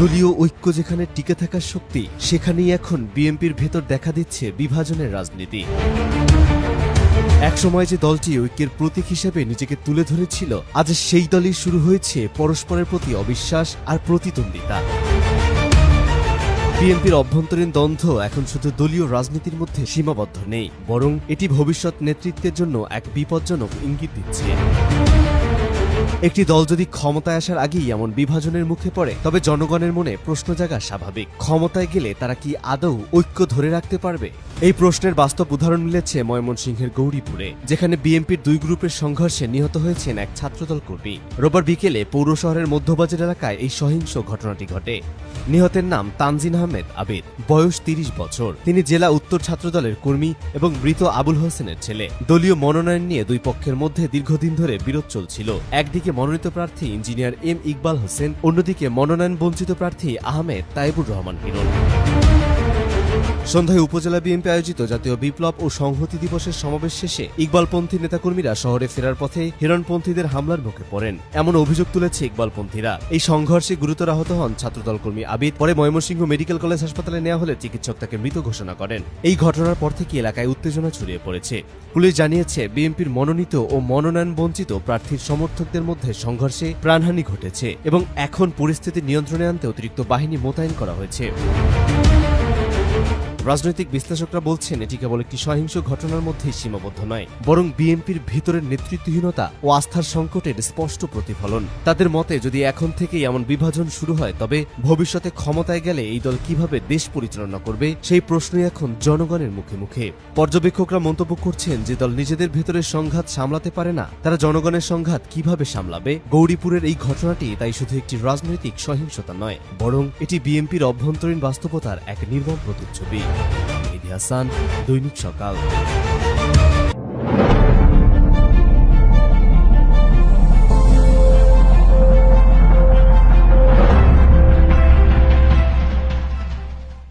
দলীয় ঐক্য যেখানে টিকে থাকার শক্তি, সেখানেই এখন বিএনপির ভেতর দেখা দিচ্ছে বিভাজনের রাজনীতি। একসময় যে দলটি ঐক্যের প্রতীক হিসেবে নিজেকে তুলে ধরেছিল, আজ সেই দলই শুরু হয়েছে পরস্পরের প্রতি অবিশ্বাস আর প্রতিদ্বন্দ্বিতা। বিএনপির অভ্যন্তরীণ দ্বন্দ্ব এখন শুধু দলীয় রাজনীতির মধ্যে সীমাবদ্ধ নেই, বরং এটি ভবিষ্যৎ নেতৃত্বের জন্য এক বিপজ্জনক ইঙ্গিত দিচ্ছে। একটি দল যদি ক্ষমতায় আসার আগেই এমন বিভাজনের মুখে পড়ে, তবে জনগণের মনে প্রশ্ন জাগা স্বাভাবিক। ক্ষমতায় গেলে তারা কি আদৌ ঐক্য ধরে রাখতে পারবে? এই প্রশ্নের বাস্তব উদাহরণ মিলেছে ময়মনসিংহের গৌরীপুরে, যেখানে বিএনপির দুই গ্রুপের সংঘর্ষে নিহত হয়েছেন এক ছাত্রদল কর্মী। রোববার বিকেলে পৌর শহরের মধ্যবাজার এলাকায় এই সহিংস ঘটনাটি ঘটে। নিহতের নাম তানজিন আহমেদ আবিদ, বয়স তিরিশ বছর। তিনি জেলা উত্তর ছাত্রদলের কর্মী এবং মৃত আবুল হোসেনের ছেলে। দলীয় মনোনয়ন নিয়ে দুই পক্ষের মধ্যে দীর্ঘদিন ধরে বিরোধ চলছিল। একদিকে মনোনীত প্রার্থী ইঞ্জিনিয়ার এম ইকবাল হোসেন, অন্যদিকে মনোনয়ন বঞ্চিত প্রার্থী আহমেদ তাইবুর রহমান হিরণ। সন্ধ্যায় উপজেলা বিএনপি আয়োজিত জাতীয় বিপ্লব ও সংহতি দিবসের সমাবেশ শেষে ইকবালপন্থী নেতাকর্মীরা শহরে ফেরার পথে হিরণপন্থীদের হামলার মুখে পড়েন। এমন অভিযোগ তুলেছে ইকবালপন্থীরা। এই সংঘর্ষে গুরুতর আহত হন ছাত্রদল কর্মী আবিদ। পরে ময়মনসিংহ মেডিকেল কলেজ হাসপাতালে নেওয়া হলে চিকিৎসক তাকে মৃত ঘোষণা করেন। এই ঘটনার পর থেকে এলাকায় উত্তেজনা ছড়িয়ে পড়েছে। পুলিশ জানিয়েছে, বিএনপির মনোনীত ও মনোনয়ন বঞ্চিত প্রার্থীর সমর্থকদের মধ্যে সংঘর্ষে প্রাণহানি ঘটেছে এবং এখন পরিস্থিতি নিয়ন্ত্রণে আনতে অতিরিক্ত বাহিনী মোতায়েন করা হয়েছে। রাজনৈতিক বিশ্লেষকরা বলছেন এটি কেবল একটি সহিংস ঘটনার মধ্যেই সীমাবদ্ধ নয়, বরং বিএনপির ভিতরের নেতৃত্বহীনতা ও আস্থার সংকটের স্পষ্ট প্রতিফলন। তাদের মতে, যদি এখন থেকেই এমন বিভাজন শুরু হয়, তবে ভবিষ্যতে ক্ষমতায় গেলে এই দল কীভাবে দেশ পরিচালনা করবে, সেই প্রশ্নই এখন জনগণের মুখে মুখে। পর্যবেক্ষকরা মন্তব্য করছেন, যে দল নিজেদের ভেতরের সংঘাত সামলাতে পারে না, তারা জনগণের সংঘাত কীভাবে সামলাবে? গৌরীপুরের এই ঘটনাটি তাই শুধু একটি রাজনৈতিক সহিংসতা নয়, বরং এটি বিএনপির অভ্যন্তরীণ বাস্তবতার এক নির্মম প্রতিচ্ছবি। হাসান দৈনিক সকাল।